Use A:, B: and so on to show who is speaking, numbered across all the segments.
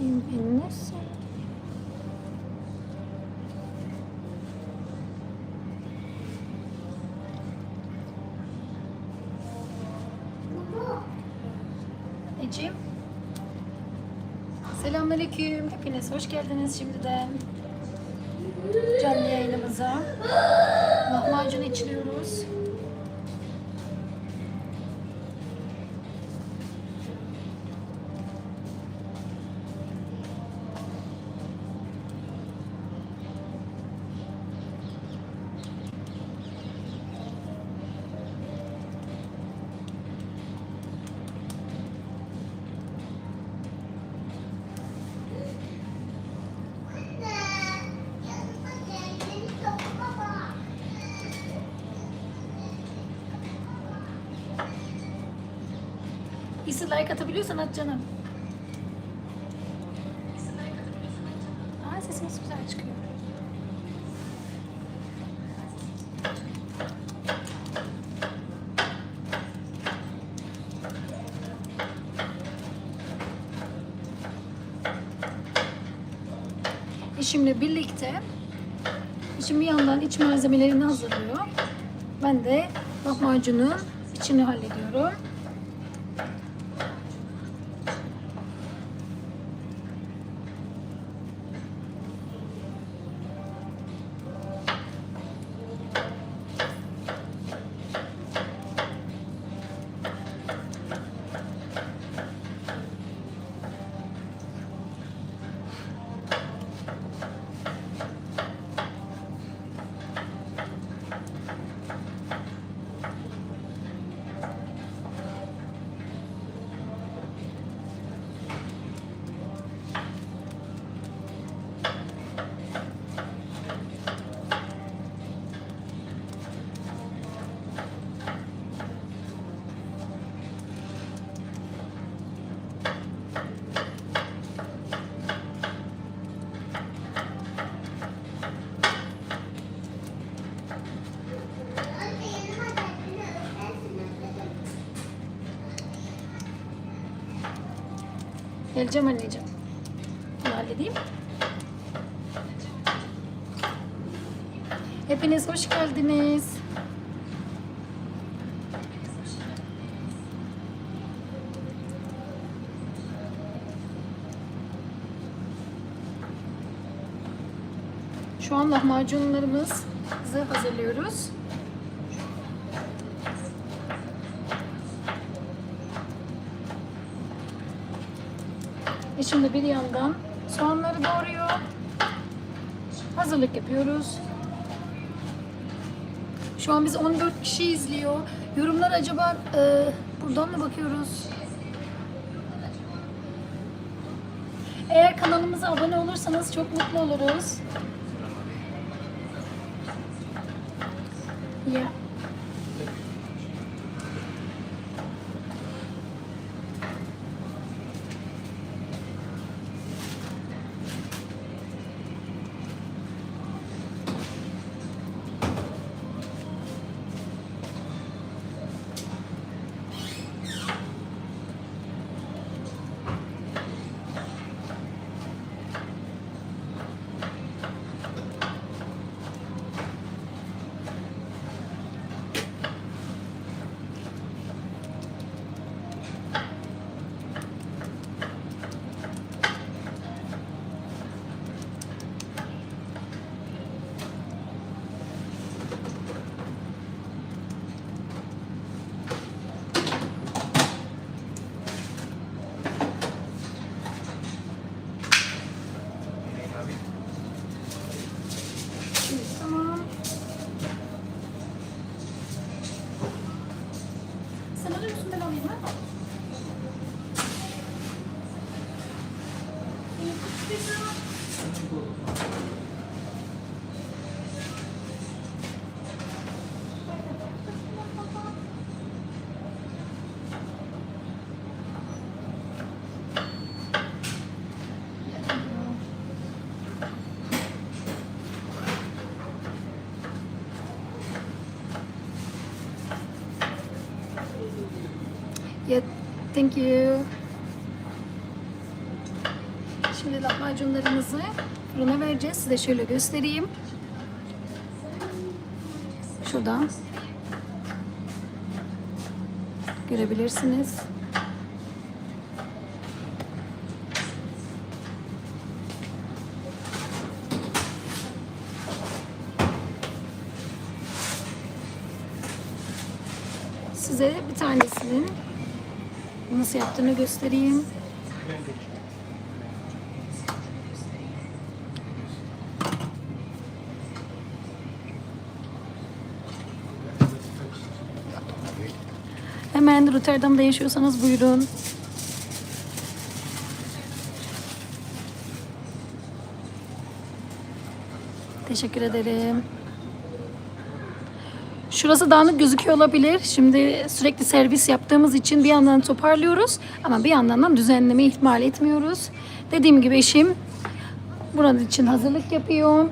A: Kim bilmesin. Ecim. Selamünaleyküm. Hepiniz hoş geldiniz şimdiden. Canlı yayınımıza. Lahmacun içiliyoruz. İsi like atabiliyorsan at canım. Aa sesimiz güzel çıkıyor. Eşimle birlikte eşim bir yandan iç malzemelerini hazırlıyor. Ben de lahmacunun içini hallediyorum. Geleceğim anneciğim. Bunu halledeyim. Hepiniz hoş geldiniz. Şu an lahmacunlarımızı hazırlıyoruz. Eşim de bir yandan soğanları doğruyor. Hazırlık yapıyoruz. Şu an biz 14 kişi izliyor. Yorumlar acaba e, buradan mı bakıyoruz? Eğer kanalımıza abone olursanız çok mutlu oluruz. Ya. Thank you. Şimdi lahmacunlarımızı fırına vereceğiz. Size şöyle göstereyim. Şuradan görebilirsiniz. Size bir tanesinin nasıl yaptığını göstereyim. Hemen Rotterdam'da yaşıyorsanız buyurun. Teşekkür ederim. Şurası dağınık gözüküyor olabilir. Şimdi sürekli servis yaptığımız için bir yandan toparlıyoruz ama bir yandan da düzenlemeyi ihmal etmiyoruz. Dediğim gibi eşim buranın için hazırlık yapıyor.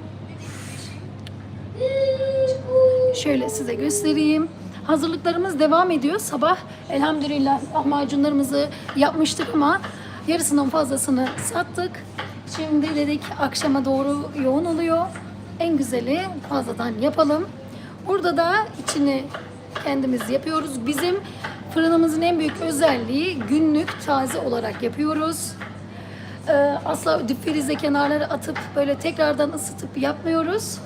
A: Şöyle size göstereyim. Hazırlıklarımız devam ediyor. Sabah elhamdülillah lahmacunlarımızı yapmıştık ama yarısından fazlasını sattık. Şimdi dedik akşama doğru yoğun oluyor. En güzeli fazladan yapalım. Burada da içini kendimiz yapıyoruz. Bizim fırınımızın en büyük özelliği günlük taze olarak yapıyoruz. Ee, asla dip frize kenarları atıp böyle tekrardan ısıtıp yapmıyoruz.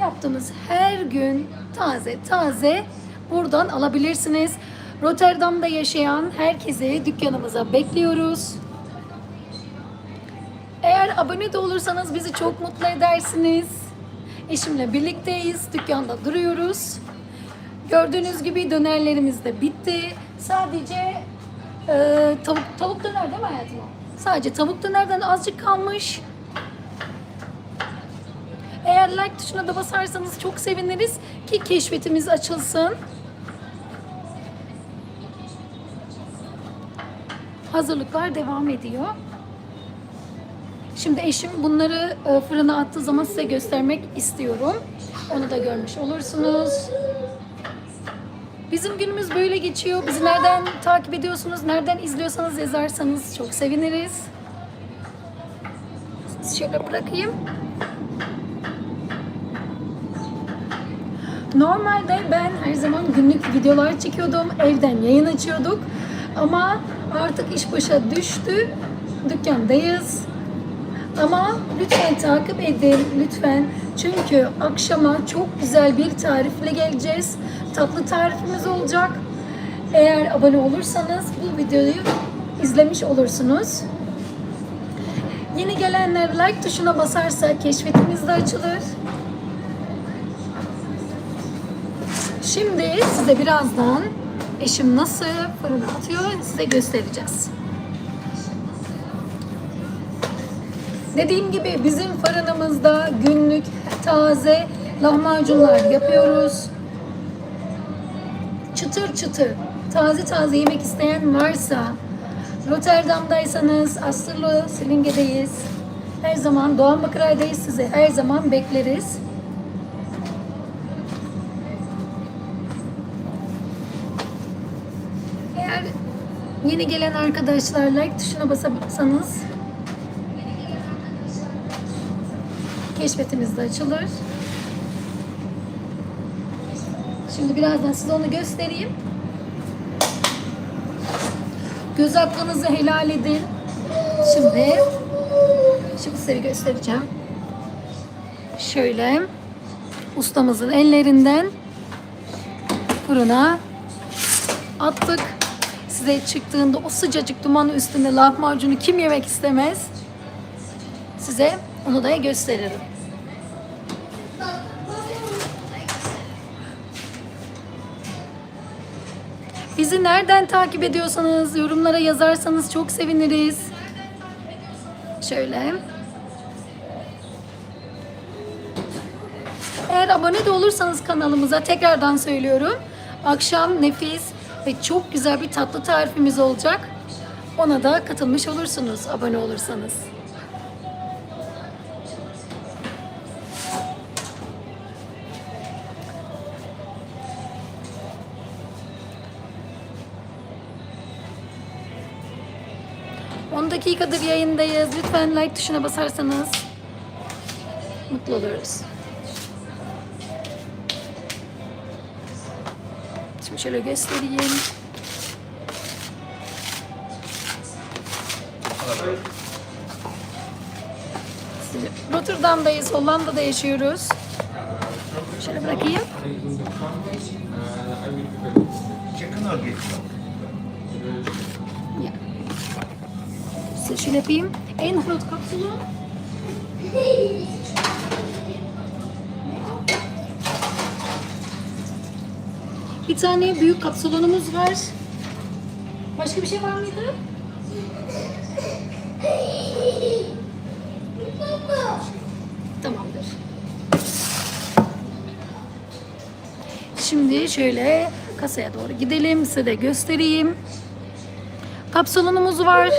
A: Yaptığımız her gün taze taze buradan alabilirsiniz. Rotterdam'da yaşayan herkesi dükkanımıza bekliyoruz. Eğer abone de olursanız bizi çok mutlu edersiniz. Eşimle birlikteyiz. Dükkanda duruyoruz. Gördüğünüz gibi dönerlerimiz de bitti. Sadece e, tavuk, tavuk döner değil mi hayatım? Sadece tavuk dönerden azıcık kalmış. Eğer like tuşuna da basarsanız çok seviniriz ki keşfetimiz açılsın. Hazırlıklar devam ediyor. Şimdi eşim bunları e, fırına attığı zaman size göstermek istiyorum. Onu da görmüş olursunuz. Bizim günümüz böyle geçiyor. Bizi nereden takip ediyorsunuz, nereden izliyorsanız yazarsanız çok seviniriz. Şöyle bırakayım. Normalde ben her zaman günlük videolar çekiyordum. Evden yayın açıyorduk. Ama artık iş başa düştü. Dükkandayız. Ama lütfen takip edin lütfen. Çünkü akşama çok güzel bir tarifle geleceğiz. Tatlı tarifimiz olacak. Eğer abone olursanız bu videoyu izlemiş olursunuz. Yeni gelenler like tuşuna basarsa keşfetimiz de açılır. Şimdi size birazdan eşim nasıl fırına atıyor size göstereceğiz. Dediğim gibi bizim fırınımızda günlük taze lahmacunlar yapıyoruz. Çıtır çıtır, taze taze yemek isteyen varsa Rotterdam'daysanız Asırlı Silinge'deyiz. Her zaman Doğan Bakıray'dayız. Sizi her zaman bekleriz. Eğer yeni gelen arkadaşlar like tuşuna basarsanız keşfetimiz de açılır. Şimdi birazdan size onu göstereyim. Göz hakkınızı helal edin. Şimdi şimdi size göstereceğim. Şöyle ustamızın ellerinden fırına attık. Size çıktığında o sıcacık dumanın üstünde lahmacunu kim yemek istemez? Size onu da gösteririm. Bizi nereden takip ediyorsanız yorumlara yazarsanız çok seviniriz. Şöyle. Eğer abone de olursanız kanalımıza tekrardan söylüyorum. Akşam nefis ve çok güzel bir tatlı tarifimiz olacak. Ona da katılmış olursunuz abone olursanız. Dakikadır yayındayız. Lütfen like tuşuna basarsanız mutlu oluruz. Şimdi şöyle göstereyim. Rotterdam'dayız, Hollanda'da yaşıyoruz. Şöyle bırakayım.
B: Chicken or beef?
A: Şöyle yapayım. En groot kapsülü. Bir tane büyük kapsülonumuz var. Başka bir şey var mıydı? Tamamdır. Şimdi şöyle kasaya doğru gidelim. Size de göstereyim. Kapsalonumuz var.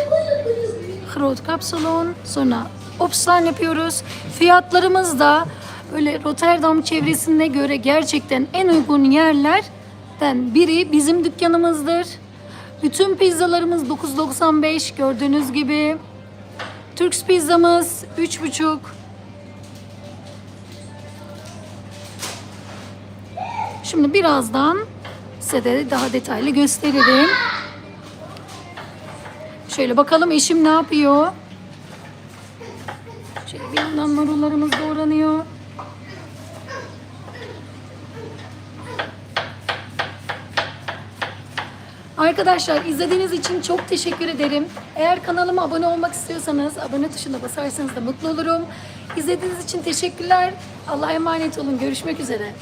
A: Groot kapsalon. Sonra opslan yapıyoruz. Fiyatlarımız da böyle Rotterdam çevresine göre gerçekten en uygun yerlerden biri bizim dükkanımızdır. Bütün pizzalarımız 9.95 gördüğünüz gibi. Türk pizzamız 3.5. Şimdi birazdan size de daha detaylı gösteririm. Şöyle bakalım eşim ne yapıyor. Şöyle bir yandan marullarımız doğranıyor. Arkadaşlar izlediğiniz için çok teşekkür ederim. Eğer kanalıma abone olmak istiyorsanız abone tuşuna basarsanız da mutlu olurum. İzlediğiniz için teşekkürler. Allah'a emanet olun. Görüşmek üzere.